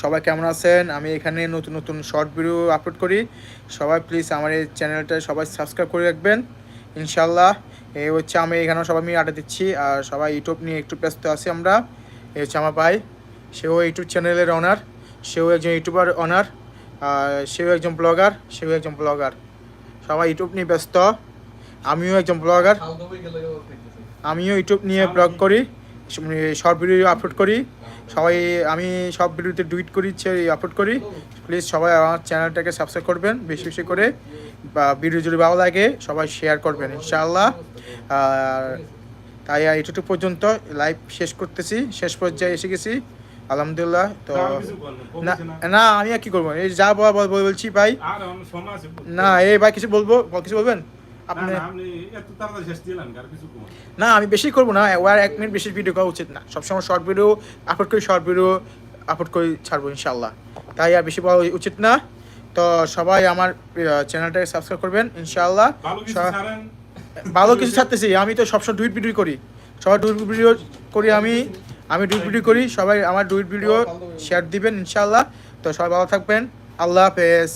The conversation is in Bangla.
সবাই কেমন আছেন? আমি এখানে নতুন নতুন শর্ট ভিডিও আপলোড করি। সবাই প্লিজ আমার এই চ্যানেলটা সবাই সাবস্ক্রাইব করে রাখবেন ইনশাল্লাহ এই হচ্ছে আমি এখানে সবাই মিলে আড্ডা দিচ্ছি আর সবাই ইউটিউব নিয়ে একটু ব্যস্ত আছি আমরা। এই হচ্ছে আমার ভাই সেও ইউটিউব চ্যানেলের অনার সেও একজন ইউটিউবার অনার আর সেও একজন ব্লগার সেও একজন ব্লগার সবাই ইউটিউব নিয়ে ব্যস্ত আমিও একজন ব্লগার আমিও ইউটিউব নিয়ে ব্লগ করি শর্ট ভিডিও আপলোড করি। সবাই আমি সব ভিডিওতে টুইট করি আপলোড করি। প্লিজ সবাই আমার চ্যানেলটাকে সাবস্ক্রাইব করবেন বেশি বেশি করে। বা ভিডিও যদি ভালো লাগে সবাই শেয়ার করবেন ইনশাআল্লাহ। আর তাই এইটুকু পর্যন্ত লাইভ শেষ করতেছি শেষ পর্যায়ে এসে গেছি। আলহামদুলিল্লাহ তো না আমি আর কি করব? এই যা বলা বল- বল- বলছি ভাই। না এই ভাই কিছু বলব কিছু বলবেন? আপনি না, আমি বেশি করব না ওয়ার এক মিনিট বেশি ভিডিও করা উচিত না। সবসময় শর্ট ভিডিও আপলোড করি শর্ট ভিডিও আপলোড করে ছাড়বো ইনশাল্লাহ তাই আর বেশি বলা উচিত না। তো সবাই আমার চ্যানেলটাকে সাবস্ক্রাইব করবেন ইনশাল্লাহ ভালো কিছু ভালো কিছু ছাড়তেছি আমি তো সবসময় ডুইট ভিডিও করি। সবাই ডুইট ভিডিও করি আমি আমি ডুইট ভিডিও করি সবাই আমার ডুইট ভিডিও শেয়ার দিবেন ইনশাল্লাহ তো সবাই ভালো থাকবেন আল্লাহ হাফেজ।